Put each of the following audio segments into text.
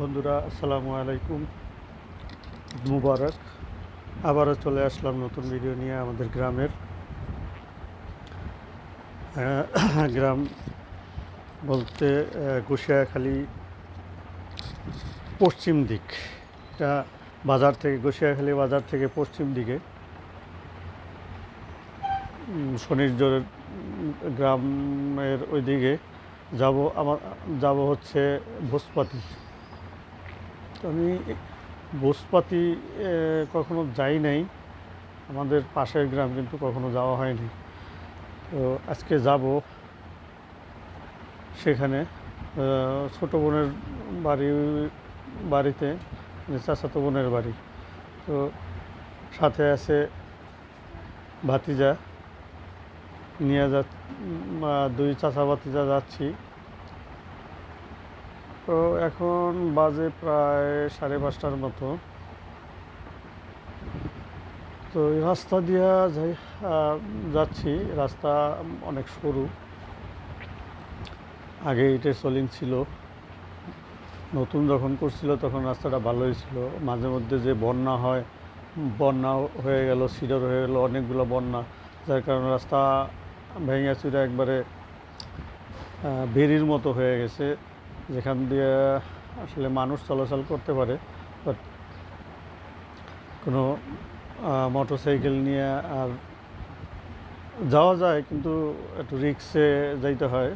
বন্ধুরা আসসালামু আলাইকুম। মুবারক। আবারও চলে আসলাম নতুন ভিডিও নিয়ে আমাদের গ্রামের গ্রাম বলতে আহ, গোসাইখালী পশ্চিম দিক। এটা বাজার থেকে গোসাইখালী বাজার থেকে পশ্চিম দিকে। উম, শনিরজোর গ্রামের ওইদিকে যাব আমার যাব হচ্ছে ভোজপাতি। আমি বোসপাতি কখনো যাই নাই। আমাদের পাশের গ্রাম কিন্তু কখনো যাওয়া হয়নি। তো আজকে যাব সেখানে ছোটো বোনের বাড়ি, বাড়িতে মানে চাচাতো বোনের বাড়ি। তো সাথে আছে ভাতিজা। নিয়ে যা দুই চাচা ভাতিজা যাচ্ছি। তো এখন বাজে প্রায় সাড়ে পাঁচটার মতো। তো এই রাস্তা দিয়া যাই যাচ্ছি। রাস্তা অনেক সরু। আগে ইটের সলিং ছিল। নতুন যখন করছিল তখন রাস্তাটা ভালোই ছিল মাঝে মধ্যে যে বন্যা হয়, বন্যা হয়ে গেল, সিডর হয়ে গেল, অনেকগুলো বন্যা, যার কারণে রাস্তা ভেঙে চুরে একবারে বেরির মতো হয়ে গেছে। যেখান দিয়ে আসলে মানুষ চলাচল করতে পারে বাট কোনো মোটর সাইকেল নিয়ে আর যাওয়া যায়, কিন্তু একটু রিক্সে যাইতে হয়।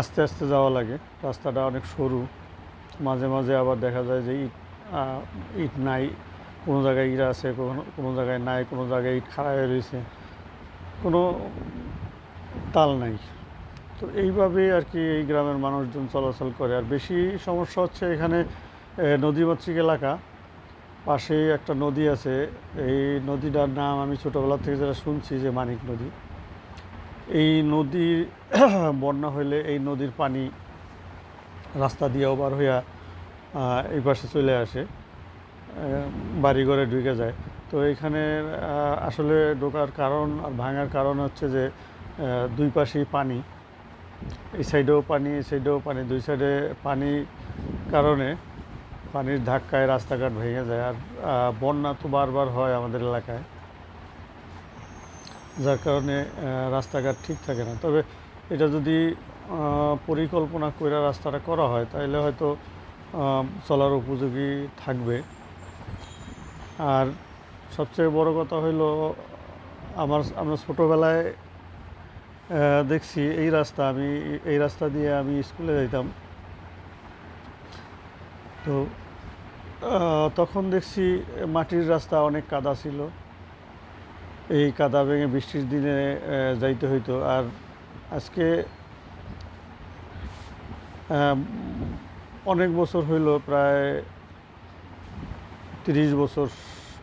আস্তে আস্তে যাওয়া লাগে, রাস্তাটা অনেক সরু। মাঝে মাঝে আবার দেখা যায় যে ইট ইট নাই, কোনো জায়গায় ইট আছে, কোনো কোনো জায়গায় নাই, কোনো জায়গায় ইট খাড়া হয়ে রয়েছে। কোনো তাল নাই। তো এইভাবেই আর কি এই গ্রামের মানুষজন চলাচল করে। আর বেশি সমস্যা হচ্ছে এখানে নদীমাতৃক এলাকা। পাশেই একটা নদী আছে। এই নদীটার নাম আমি ছোটোবেলা থেকে যেটা শুনছি যে মানিক নদী। এই নদীর বন্যা হইলে এই নদীর পানি রাস্তা দিয়ে ওভার হইয়া এই পাশে চলে আসে বাড়িঘরে ঢুকে যায়। তো এখানে আসলে ঢোকার কারণ আর ভাঙার কারণ হচ্ছে যে দুই পাশেই পানি। এই সাইডেও পানি, এই সাইডেও পানি, দুই সাইডে পানি কারণে পানির ধাক্কায় রাস্তাঘাট ভেঙে যায় আর বন্যা তো বারবার হয় আমাদের এলাকায়। যার কারণে রাস্তাঘাট ঠিক থাকে না। তবে এটা যদি পরিকল্পনা করে রাস্তাটা করা হয় তাহলে হয়তো চলার উপযোগী থাকবে। আর সবচেয়ে বড় কথা হইল, আমার, আমরা ছোটোবেলায় দেখছি এই রাস্তা, আমি এই রাস্তা দিয়ে আমি স্কুলে যাইতাম। তো তখন দেখছি মাটির রাস্তা অনেক কাদা ছিল। এই কাদা ভেঙে বৃষ্টির দিনে যাইতে হইতো। আর আজকে অনেক বছর হইল, প্রায় তিরিশ বছর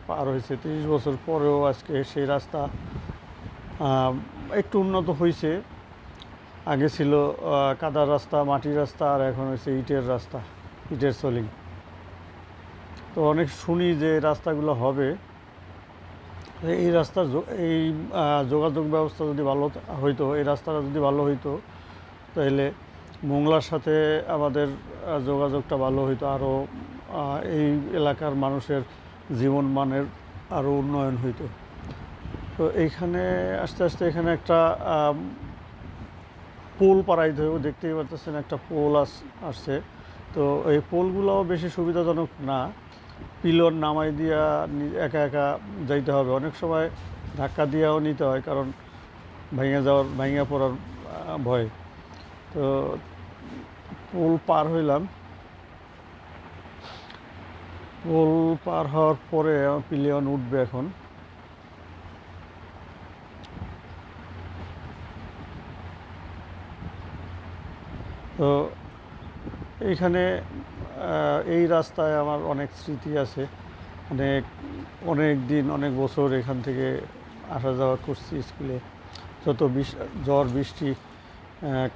পার হয়েছে। তিরিশ বছর পরেও আজকে সেই রাস্তা একটু উন্নত হয়েছে আগে ছিল কাদার রাস্তা, মাটির রাস্তা, আর এখন হয়েছে ইটের রাস্তা, ইটের সলিং। তো অনেক শুনি যে রাস্তাগুলো হবে। এই রাস্তার এই যোগাযোগ ব্যবস্থা যদি ভালো হইতো, এই রাস্তাটা যদি ভালো হইতো তাহলে মোংলার সাথে আমাদের যোগাযোগটা ভালো হইতো আরও এই এলাকার মানুষের জীবন মানের আরও উন্নয়ন হইতো। তো এইখানে আস্তে আস্তে এখানে একটা পোল পাড়াইতে হবে দেখতেই পারতেছেন একটা পোল আস, আসছে। তো এই পোলগুলোও বেশি সুবিধাজনক না। পিলর নামাই দিয়া একা একা যাইতে হবে। অনেক সময় ধাক্কা দিয়েও নিতে হয় কারণ ভেঙে যাওয়ার, ভেঙে পড়ার ভয়। তো পোল পার হইলাম। পোল পার হওয়ার পরে আমার পিলিয়ন উঠবে এখন। তো এইখানে এই রাস্তায় আমার অনেক স্মৃতি আছে। অনেক অনেক দিন, অনেক বছর এখান থেকে আসা যাওয়া করছি স্কুলে। যত বিষ, ঝড়, বৃষ্টি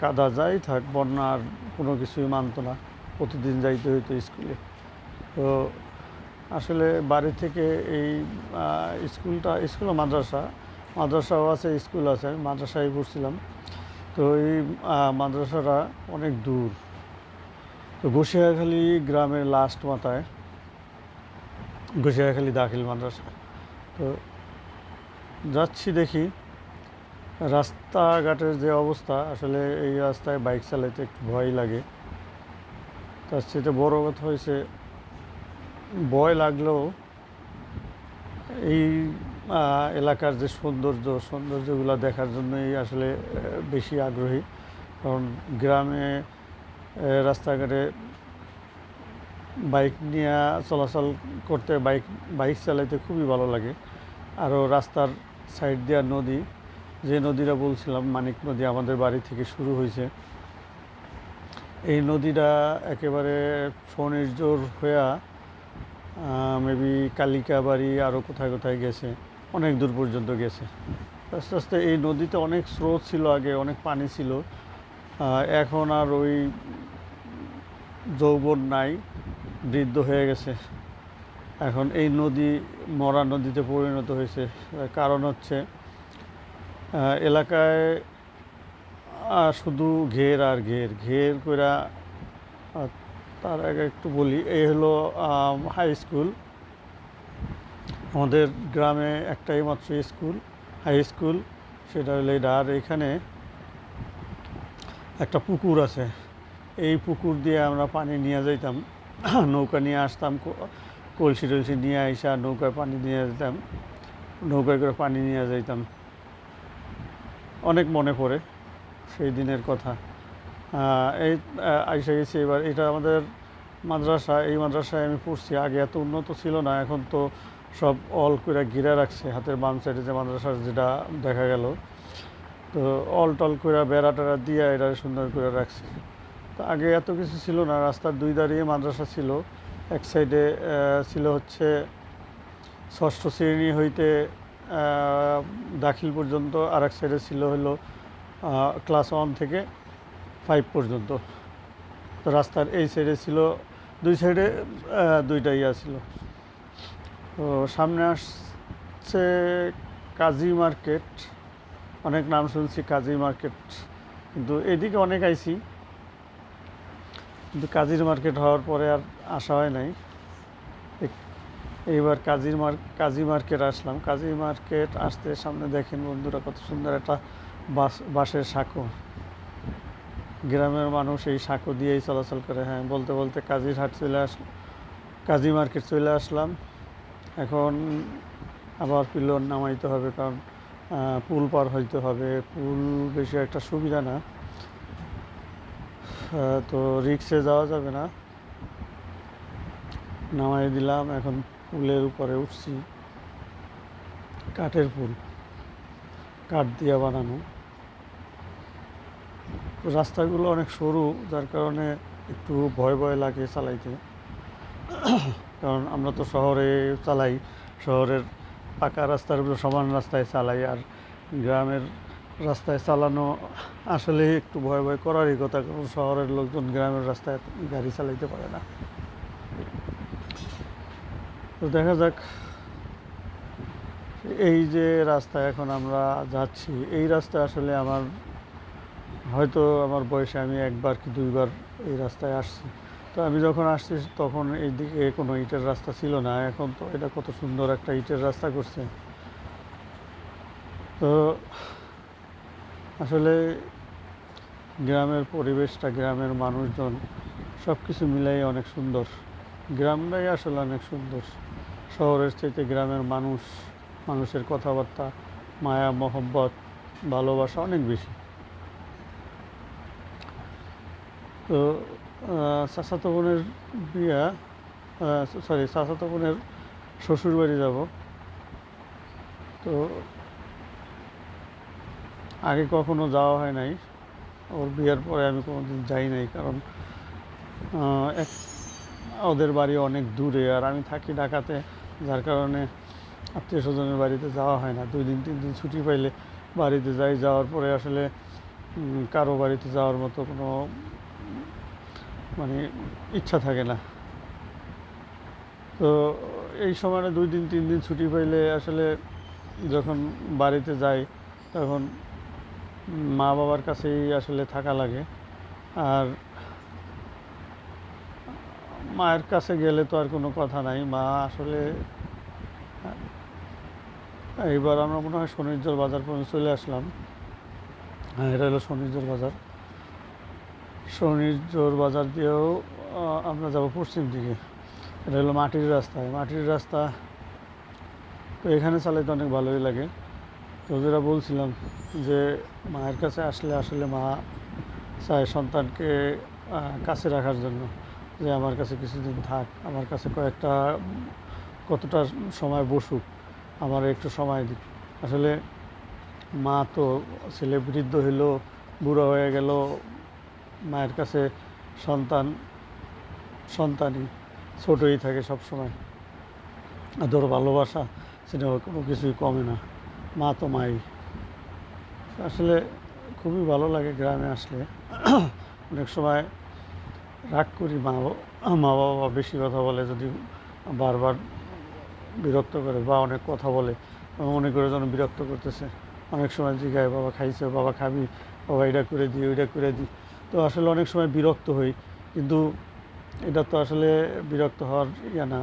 কাদা যাই থাক বন্যার কোনো কিছুই মানতো না। প্রতিদিন যাইতে হইতো স্কুলে। তো আসলে বাড়ি থেকে এই স্কুলটা, স্কুল মাদ্রাসা, মাদ্রাসাও আছে, স্কুল আছে, আমি মাদ্রাসায় পড়ছিলাম। তো এই মাদ্রাসাটা অনেক দূর। তো ঘুষিয়াখালী গ্রামের লাস্ট মাথায় ঘুষিয়াখালী দাখিল মাদ্রাসা। তো যাচ্ছি দেখি, রাস্তাঘাটের যে অবস্থা, আসলে এই রাস্তায় বাইক চালাইতে একটু ভয় লাগে। তার সাথে বড় কথা হয়েছে ভয় লাগলেও এই এলাকার যে সৌন্দর্য, সৌন্দর্যগুলো দেখার জন্যই আসলে বেশি আগ্রহী। কারণ গ্রামে রাস্তাঘাটে বাইক নিয়ে চলাচল করতে, বাইক বাইক চালাইতে খুবই ভালো লাগে। আরও রাস্তার সাইড দেওয়া নদী, যে নদীটা বলছিলাম, মানিক নদী আমাদের বাড়ি থেকে শুরু হয়েছে। এই নদীটা একেবারে স্বনির্জর হইয়া মেবি কালিকাবাড়ি আরও কোথায় কোথায় গেছে। অনেক দূর পর্যন্ত গেছে। আস্তে আস্তে এই নদীতে অনেক স্রোত ছিল আগে অনেক পানি ছিল। এখন আর ওই যৌবন নাই বৃদ্ধ হয়ে গেছে। এখন এই নদী মরা নদীতে পরিণত হয়েছে। কারণ হচ্ছে এলাকায় শুধু ঘের আর ঘের। ঘের আহ, তার আগে একটু বলি এই হলো হাই স্কুল। আমাদের গ্রামে একটাই মাত্র স্কুল, হাই স্কুল, সেটা হলো এটা। আর এখানে একটা পুকুর আছে। এই পুকুর দিয়ে আমরা পানি নিয়ে যাইতাম। নৌকা নিয়ে আসতাম কলসি টলসি নিয়ে আইসা নৌকায় পানি নিয়ে যেতাম। নৌকায় করে পানি নিয়ে যাইতাম। অনেক মনে পড়ে সেই দিনের কথা। এই আইসা গেছি এবার। এটা আমাদের মাদ্রাসা, এই মাদ্রাসায় আমি পড়ছি। আগে এত উন্নত ছিল না, এখন তো সব অল করে ঘিরে রাখছে, হাতের বাম সাইডে যে মাদ্রাসার যেটা দেখা গেল। তো অল টল করে বেড়া টেড়া দিয়ে এটা সুন্দর করে রাখছে। তো আগে এত কিছু ছিল না, রাস্তার দুই দাঁড়িয়ে মাদ্রাসা ছিল। এক সাইডে ছিল হচ্ছে ষষ্ঠ শ্রেণি হইতে দাখিল পর্যন্ত, আর এক সাইডে ছিল হলো ক্লাস ওয়ান থেকে ফাইভ পর্যন্ত। তো রাস্তার এই সাইডে ছিল, দুই সাইডে দুইটা ইয়া ছিল। তো সামনে আসছে কাজী মার্কেট। অনেক নাম শুনছি কাজী মার্কেট, কিন্তু এদিকে অনেক আইছি। কিন্তু কাজীর মার্কেট হওয়ার পরে আর আসা হয় নাই। এইবার কাজীর মার কাজী মার্কেট আসলাম। কাজী মার্কেট আসতে সামনে দেখেন বন্ধুরা কত সুন্দর একটা বাস বাঁশের সাঁকো। গ্রামের মানুষ এই সাঁকো দিয়েই চলাচল করে। হ্যাঁ বলতে বলতে কাজীর হাট চলে আসলাম কাজী মার্কেট চলে আসলাম। এখন আবার পিলর নামাইতে হবে কারণ পুল পার হইতে হবে। পুল বেশি একটা সুবিধা না। তো রিক্সে যাওয়া যাবে না। নামাই দিলাম, এখন পুলের উপরে উঠছি। কাঠের পুল। কাঠ দিয়ে বানানো। রাস্তাগুলো অনেক সরু, যার কারণে একটু ভয় ভয় লাগে চালাইতে। কারণ আমরা তো শহরে চালাই, শহরের পাকা রাস্তার উপর সমান রাস্তায় চালাই আর গ্রামের রাস্তায় চালানো আসলে একটু ভয় ভয় করারই কথা, কারণ শহরের লোকজন গ্রামের রাস্তায় গাড়ি চালাইতে পারে না। তো দেখা যাক, এই যে রাস্তায় এখন আমরা যাচ্ছি, এই রাস্তায় আসলে আমার, হয়তো আমার বয়সে আমি একবার কি দুইবার এই রাস্তায় আসছি। তো আমি যখন আসছি, তখন এইদিকে কোনো ইটের রাস্তা ছিল না। এখন তো এটা কত সুন্দর একটা ইটের রাস্তা করছে। তো আসলে গ্রামের পরিবেশটা, গ্রামের মানুষজন সব কিছু মিলাই অনেক সুন্দর। গ্রামটাই আসলে অনেক সুন্দর। শহরের চাইতে গ্রামের মানুষ, মানুষের কথাবার্তা, মায়া, মহব্বত, ভালোবাসা অনেক বেশি। তো চাচাতো বোনের বিয়া সরি চাচাতো বোনের শ্বশুর বাড়ি যাব। তো আগে কখনো যাওয়া হয় নাই। ওর বিয়ের পরে আমি কোনোদিন যাই নাই, কারণ এক ওদের বাড়ি অনেক দূরে, আর আমি থাকি ঢাকাতে, যার কারণে আত্মীয় স্বজনের বাড়িতে যাওয়া হয় না। দুই দিন, তিন দিন ছুটি পাইলে বাড়িতে যাই। যাওয়ার পরে আসলে কারও বাড়িতে যাওয়ার মতো কোনো মানে ইচ্ছা থাকে না। তো এই সময়টা দুই দিন, তিন দিন ছুটি পাইলে আসলে যখন বাড়িতে যাই, তখন মা বাবার কাছেই আসলে থাকা লাগে। আর মায়ের কাছে গেলে তো আর কোনো কথা নাই। মা আসলে এইবার আমরা মনে হয় শনির্জর বাজার পর্যন্ত চলে আসলাম। হ্যাঁ এটা হলো শনির্জর বাজার। শনির্জর বাজার দিয়েও আমরা যাব পশ্চিম দিকে। এটা হলো মাটির রাস্তা। মাটির রাস্তা, তো এখানে চালাইতে অনেক ভালোই লাগে। তো যেটা বলছিলাম যে, মায়ের কাছে আসলে আসলে মা চায় সন্তানকে কাছে রাখার জন্য। যে আমার কাছে কিছুদিন থাক, আমার কাছে কয়েকটা, কতটা সময় বসুক, আমার একটু সময় দিক। আসলে মা তো ছেলে বৃদ্ধ হইল, বুড়ো হয়ে গেল মায়ের কাছে সন্তান, সন্তানই ছোটই থাকে সব সময় আদর, ভালোবাসা সেটা কোনো কিছুই কমে না। মা তো মাই। আসলে খুবই ভালো লাগে গ্রামে আসলে। অনেক সময় রাগ করি মা মা বাবা বেশি কথা বলে, যদি বারবার বিরক্ত করে বা অনেক কথা বলে মনে করে যেন বিরক্ত করতেছে। অনেক সময় জিগায়, বাবা খাইছে, বাবা খাবি, বাবা এটা করে দিই, ওইটা করে দিই। তো আসলে অনেক সময় বিরক্ত হই, কিন্তু এটা তো আসলে বিরক্ত হওয়ার ইয়া না।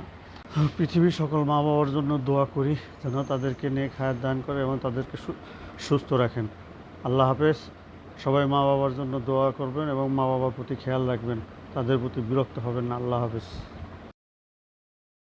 পৃথিবীর সকল মা বাবার জন্য দোয়া করি যেন তাদেরকে নিয়ে খায়ার দান করে এবং তাদেরকে সুস্থ রাখেন। আল্লাহ হাফেজ। সবাই মা বাবার জন্য দোয়া করবেন এবং মা বাবার প্রতি খেয়াল রাখবেন। তাদের প্রতি বিরক্ত হবেন না। আল্লাহ হাফেজ।